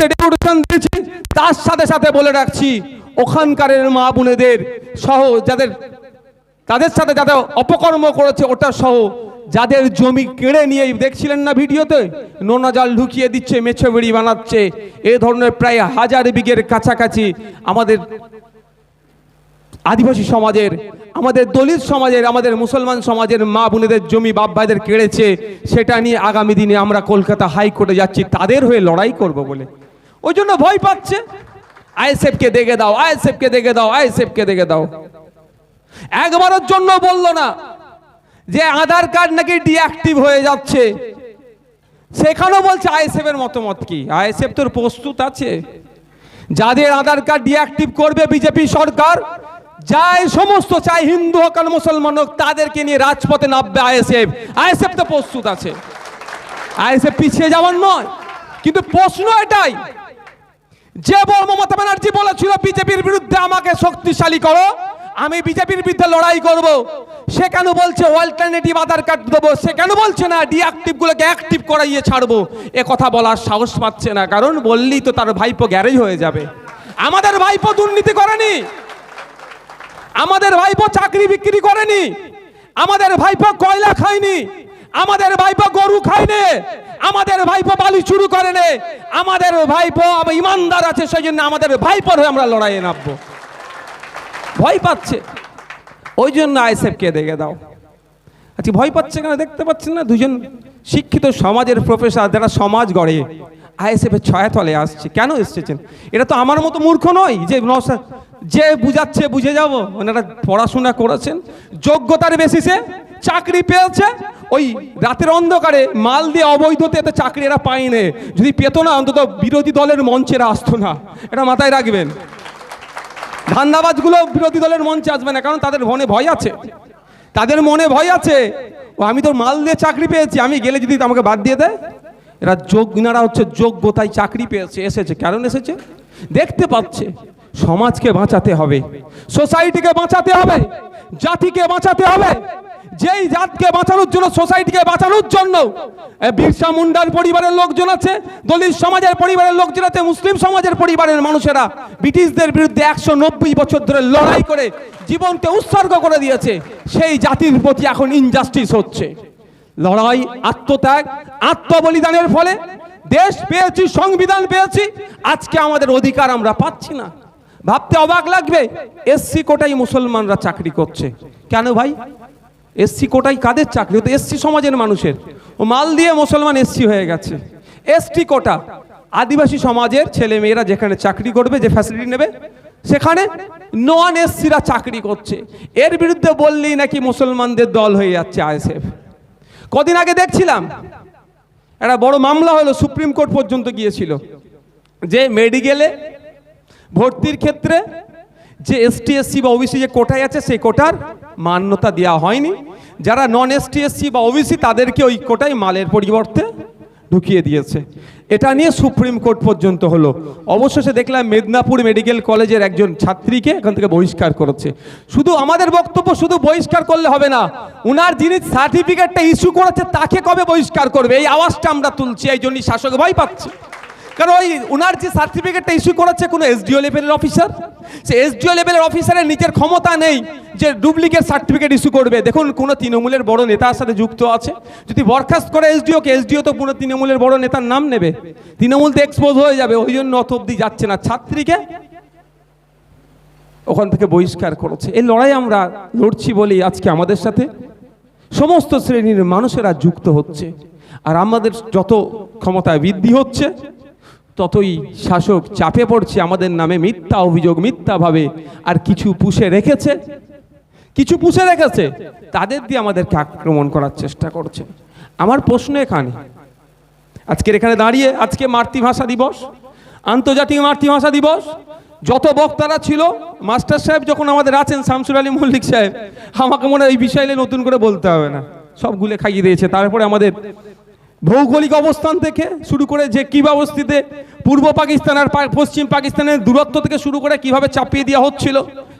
যে ডেপুটেশন দিয়েছি, তার সাথে সাথে বলে রাখছি ওখানকার মা বোনেদের সহ যাদের, তাদের সাথে যাদের অপকর্ম করেছে, ওটা সহ যাদের জমি কেড়ে নিয়ে দেখছিলেন না ভিডিওতে, নোনা জাল ঢুকিয়ে দিচ্ছে, মেছো বেড়ি বানাচ্ছে, এ ধরনের প্রায় হাজার বিঘের কাছাকাছি আমাদের আদিবাসী সমাজের, আমাদের দলিত সমাজের, আমাদের মুসলমান সমাজের মা বোনেদের জমি বাপ ভাইদের কেড়েছে, সেটা নিয়ে আগামী দিনে আমরা কলকাতা হাইকোর্টে যাচ্ছি, তাদের হয়ে লড়াই করব বলে। ওই জন্য ভয় পাচ্ছে। আইএসএফকে দেখে দাও, আইএসএফকে দেখে দাও, আইএসএফকে দেখে দাও। একবারের জন্য বলল না যে আধার কার্ড নাকি ডিঅ্যাক্টিভ হয়ে যাচ্ছে। সেখানেও বলছে আইএসএফ এর মতামত কি? আইএসএফ তোর প্রস্তুত আছে? যাদের আধার কার্ড ডিঅ্যাক্টিভ করবে বিজেপি সরকার, যাই সমস্ত, চাই হিন্দু হোক আর মুসলমান হোক, তাদেরকে নিয়ে রাজপথে নামবে আইএসএফ। আইএসএফ তো প্রস্তুত আছে। আইএসএফ পিছিয়ে যাওয়ার নয়। কিন্তু প্রশ্ন এটাই যে বল মমতা ব্যানার্জি বলেছিল, বিজেপির বিরুদ্ধে আমাকে শক্তিশালী করো, আমি বিজেপির বিরুদ্ধে লড়াই করব। সে কেন বলছে অল্টারনেটিভ আধার কার্ড দেবো? সে কেন বলছে না ডিঅ্যাক্টিভ গুলোকে অ্যাক্টিভ করাইয়ে ছাড়বো? এ কথা বলার সাহস পাচ্ছে না, কারণ বললেই তো তার ভাইপো গ্যারেজ হয়ে যাবে। আমাদের ভাইপো দুর্নীতি করেনি। আমাদের ভাইপো চাকরি বিক্রি করেনি। আমাদের ভাইপো কয়লা খায়নি। আমাদের ভাইপো গরু খায়নি, আমাদের ভাইপো বালি চুরু করেনি, আমাদের ভাইপো ইমানদার আছে সেই জন্য আমাদের ভাইপোর হয়ে আমরা লড়াইয়ে নামবো। ভয় পাচ্ছে। ওই জন্য আইসেফকে দেখে দাও। আচ্ছা ভয় পাচ্ছে কেন? দেখতে পাচ্ছেন না? দুজন শিক্ষিত সমাজের প্রফেসর, যারা সমাজ গড়ে আইএসএফের ছায়াতলে আসছে। কেন এসেছেন? এটা তো আমার মতো মূর্খ নয় যে যে বুঝাচ্ছে, বুঝে যাব। ওনারা পড়াশোনা করেছেন, যোগ্যতার বেসিসে চাকরি পেয়েছে ওই রাতের অন্ধকারে মাল দিয়ে অবৈধতে এতে চাকরি এরা পায়নি। যদি পেত না, অন্তত বিরোধী দলের মঞ্চেরা আসতো না। এটা মাথায় রাখবেন। ধান্দাবাজগুলো বিরোধী দলের মঞ্চে আসবে না, কারণ তাদের মনে ভয় আছে। তাদের মনে ভয় আছে, ও আমি তো মাল দিয়ে চাকরি পেয়েছি, আমি গেলে যদি আমাকে বাদ দিয়ে দেয়? এরা যোগ হচ্ছে যোগ্যতায় চাকরি পেয়েছে, এসেছে। কারণ এসেছে? দেখতে পাচ্ছে, সমাজকে বাঁচাতে হবে সোসাইটিকে বাঁচাতে হবে, জাতিকে বাঁচাতে হবে। যেই জাতকে বাঁচানোর জন্য সোসাইটিকে বাঁচানোর জন্য বিরসা মুন্ডার পরিবারের লোকজন আছে, দলিত সমাজের পরিবারের লোকজন আছে, মুসলিম সমাজের পরিবারের মানুষেরা ব্রিটিশদের বিরুদ্ধে একশো নব্বই বছর ধরে লড়াই করে জীবনকে উৎসর্গ করে দিয়েছে, সেই জাতির প্রতি এখন ইনজাস্টিস হচ্ছে। লড়াই, আত্মত্যাগ, আত্মবলিদানের ফলে দেশ পেয়েছি, সংবিধান পেয়েছি, আজকে আমাদের অধিকার আমরা পাচ্ছি না। ভাবতে অবাক লাগবে, এসসি কোটাই মুসলমানরা চাকরি করছে। কেন ভাই? এসসি কোটাই কাদের চাকরি? হতো এসসি সমাজের মানুষের। ও মাল দিয়ে মুসলমান এসসি হয়ে গেছে। এসটি কোটা। আদিবাসী সমাজের ছেলে মেয়েরা যেখানে চাকরি করবে, যে ফ্যাসিলিটি নেবে, সেখানে নন এসসিরা চাকরি করছে। এর বিরুদ্ধে বললেই নাকি মুসলমানদের দল হয়ে যাচ্ছে আইএসএফ। কদিন আগে দেখছিলাম, একটা বড় মামলা হলো, সুপ্রিম কোর্ট পর্যন্ত গিয়েছিল, যে মেডিকেলে ভর্তির ক্ষেত্রে যে এসটি, এসসি বা ওবিসি যে কোটায় আছে, সেই কোটার মান্যতা দেওয়া হয়নি। যারা নন এসটি এসসি বা ওবিসি তাদেরকে ওই কোটায় মালের পরিবর্তে ঢুকিয়ে দিয়েছে। এটা নিয়ে সুপ্রিম কোর্ট পর্যন্ত হলো। অবশেষে দেখলাম মেদিনীপুর মেডিকেল কলেজের একজন ছাত্রীকে এখান থেকে বহিষ্কার করেছে। শুধু আমাদের বক্তব্য শুধু বহিষ্কার করলে হবে না, উনার যিনি সার্টিফিকেটটা ইস্যু করেছে, তাকে কবে বহিষ্কার করবে? এই আওয়াজটা আমরা তুলছি, এই জন্যই শাসক ভয় পাচ্ছে। কারণ ওই ওনার যে সার্টিফিকেটটা ইস্যু করেছে কোনো এসডিও লেভেলের অফিসার সে এসডিও লেভেলের অফিসারের নিজের ক্ষমতা নেই যে ডুপ্লিকেট সার্টিফিকেট ইস্যু করবে। দেখুন, কোনো তৃণমূলের বড় নেতার সাথে যুক্ত আছে। যদি বরখাস্ত করে এসডিওকে এসডিও তো পুরো তৃণমূলের বড় নেতার নাম নেবে। তৃণমূল তো এক্সপোজ হয়ে যাবে, ওই জন্য অত অব্দি যাচ্ছে না। ছাত্রীকে ওখান থেকে বহিষ্কার করেছে। এই লড়াই আমরা লড়ছি বলেই আজকে আমাদের সাথে সমস্ত শ্রেণির মানুষেরা যুক্ত হচ্ছে। আর আমাদের যত ক্ষমতায় বৃদ্ধি হচ্ছে ততই শাসক চাপে পড়ছে আমাদের নামে মিথ্যা অভিযোগ মিথ্যাভাবে আর কিছু পুষে রেখেছে? কিছু পুষে রেখেছে? তাদের দিয়ে আমাদেরকে আক্রমণ করার চেষ্টা করছে। আমার প্রশ্ন এখানে, আজকের এখানে দাঁড়িয়ে, আজকে মাতৃভাষা দিবস, আন্তর্জাতিক মাতৃভাষা দিবস, যত বক্তারা ছিল, মাস্টার সাহেব যখন আমাদের আছেন শামসুর আলী মল্লিক সাহেব, আমাকে মনে হয় এই বিষয় নতুন করে বলতে হবে না। সব গুলে খাইয়ে দিয়েছে, তারপরে আমাদের ভৌগোলিক অবস্থান থেকে শুরু করে যে কী ব্যবস্থিতে পূর্ব পাকিস্তান আর পশ্চিম পাকিস্তানের দূরত্ব থেকে শুরু করে কীভাবে চাপিয়ে দেওয়া হচ্ছিল,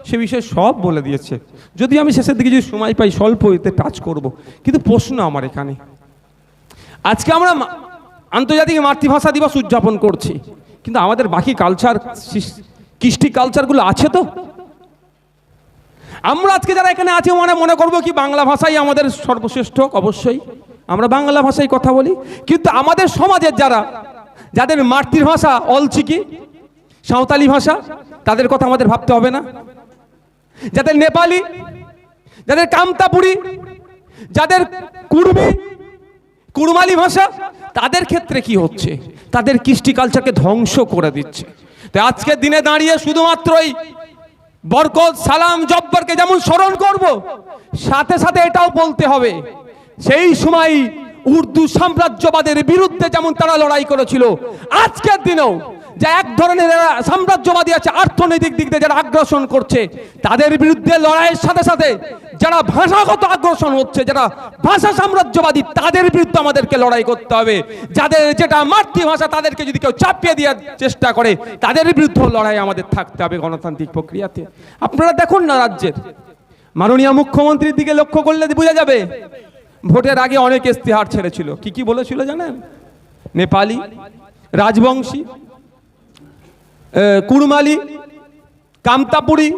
সে বিষয়ে সব বলে দিয়েছে। যদি আমি শেষের দিকে যদি সময় পাই, স্বল্প এতে টাচ করব। কিন্তু প্রশ্ন আমার এখানে। আজকে আমরা আন্তর্জাতিক মাতৃভাষা দিবস উদযাপন করছি। কিন্তু আমাদের বাকি কালচার কৃষ্টি কালচারগুলো আছে তো? আমরা আজকে যারা এখানে আছি, মনে মনে করব কি বাংলা ভাষাই আমাদের সর্বশ্রেষ্ঠ, অবশ্যই। আমরা বাংলা ভাষায় কথা বলি। কিন্তু আমাদের সমাজের যারা, যাদের মাতৃভাষা অলচিকি, সাঁওতালি ভাষা, তাদের কথা আমাদের ভাবতে হবে না। যাদের নেপালি, যাদের কামতাপুরি, যাদের কুর্মি, কুরমালি ভাষা, তাদের ক্ষেত্রে কি হচ্ছে? তাদের কৃষ্টি কালচারকে ধ্বংস করে দিচ্ছে। তাই আজকের দিনে দাঁড়িয়ে শুধুমাত্রই বরকত, সালাম, জব্বরকে যেমন স্মরণ করব, সাথে সাথে এটাও বলতে হবে। সেই সময় উর্দু সাম্রাজ্যবাদের বিরুদ্ধে যেমন তারা লড়াই করেছিল, আজকের দিনেও যে এক ধরনের সাম্রাজ্যবাদী আছে, অর্থনৈতিক দিক দিয়ে যারা আগ্রাসন করছে, তাদের বিরুদ্ধে লড়াইয়ের সাথে সাথে যারা ভাষাগত আগ্রাসন হচ্ছে, যারা ভাষা সাম্রাজ্যবাদী, তাদের বিরুদ্ধে আমাদেরকে লড়াই করতে হবে। যাদের যেটা মাতৃভাষা, তাদেরকে যদি কেউ চাপিয়ে দেওয়ার চেষ্টা করে, তাদের বিরুদ্ধে লড়াই আমাদের থাকতে হবে গণতান্ত্রিক প্রক্রিয়াতে। আপনারা দেখুন না রাজ্যের। মাননীয় মুখ্যমন্ত্রীর দিকে লক্ষ্য করলে বোঝা যাবে ভোটের আগে অনেক ইস্তেহার ছেড়েছিল। কি কি বলেছিল জানেন? নেপালি রাজবংশী এ, কুড়মালি কামতাপুরি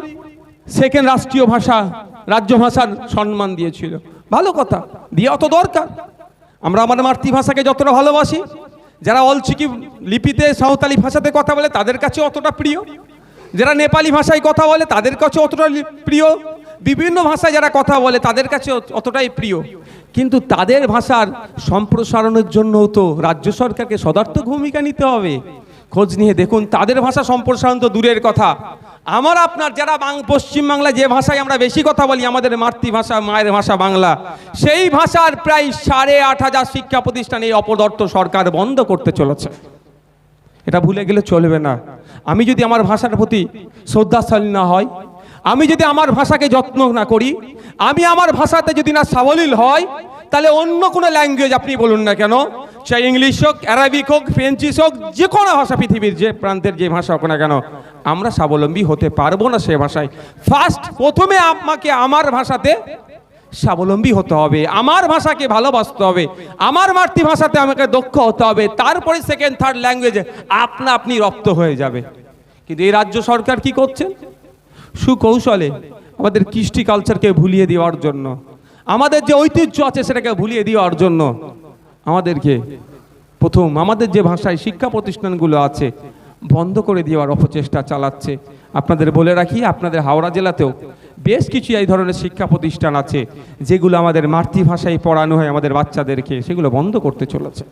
সেকেন্ড রাষ্ট্রীয় ভাষা রাজ্য ভাষার সম্মান দিয়েছিল। ভালো কথা দিয়ে অত দরকার। আমরা আমাদের মাতৃভাষাকে যতটা ভালোবাসি যারা অলচিকি লিপিতে সাঁওতালি ভাষাতে কথা বলে তাদের কাছে অতটা প্রিয়। যারা নেপালি ভাষায় কথা বলে তাদের কাছে অতটা প্রিয়। বিভিন্ন ভাষায় যারা কথা বলে, তাদের কাছে অতটাই প্রিয়। কিন্তু তাদের ভাষার সম্প্রসারণের জন্য তো রাজ্য সরকারকে সদার্থক ভূমিকা নিতে হবে। খোঁজ নিয়ে দেখুন, তাদের ভাষা সম্প্রসারণ তো দূরের কথা। আমার আপনার যারা পশ্চিমবাংলা যে ভাষায় আমরা বেশি কথা বলি, আমাদের মাতৃভাষা, মায়ের ভাষা বাংলা, সেই ভাষার প্রায় সাড়ে আট হাজার শিক্ষা প্রতিষ্ঠান এই অপদর্থ সরকার বন্ধ করতে চলেছে। এটা ভুলে গেলে চলবে না। আমি যদি আমার ভাষার প্রতি শ্রদ্ধাশালী না হয় আমি যদি আমার ভাষাকে যত্ন না করি, আমি আমার ভাষাতে যদি না সাবলীল হয়, তাহলে অন্য কোনো ল্যাঙ্গুয়েজ আপনি বলুন না কেন? সে ইংলিশ হোক অ্যারাবিক হোক, ফ্রেঞ্চিস হোক, যে কোনো ভাষা পৃথিবীর যে প্রান্তের যে ভাষা হোক না কেন, আমরা স্বাবলম্বী হতে পারব না সে ভাষায়। ফার্স্ট প্রথমে আমাকে আমার ভাষাতে স্বাবলম্বী হতে হবে, আমার ভাষাকে ভালোবাসতে হবে, আমার মাতৃভাষাতে আমাকে দক্ষ হতে হবে, তারপরে সেকেন্ড থার্ড ল্যাঙ্গুয়েজে আপনা আপনি রপ্ত হয়ে যাবে। কিন্তু এই রাজ্য সরকার কি করছে? সুকৌশলে আমাদের কৃষ্টি কালচারকে ভুলিয়ে দেওয়ার জন্য। আমাদের যে ঐতিহ্য আছে সেটাকে ভুলিয়ে দেওয়ার জন্য আমাদেরকে প্রথম আমাদের যে ভাষায় শিক্ষা প্রতিষ্ঠানগুলো আছে বন্ধ করে দেওয়ার অপচেষ্টা চালাচ্ছে। আপনাদের বলে রাখি, আপনাদের হাওড়া জেলাতেও বেশ কিছু এই ধরনের শিক্ষা প্রতিষ্ঠান আছে যেগুলো আমাদের মাতৃভাষায় পড়ানো হয় আমাদের বাচ্চাদেরকে, সেগুলো বন্ধ করতে চলেছে।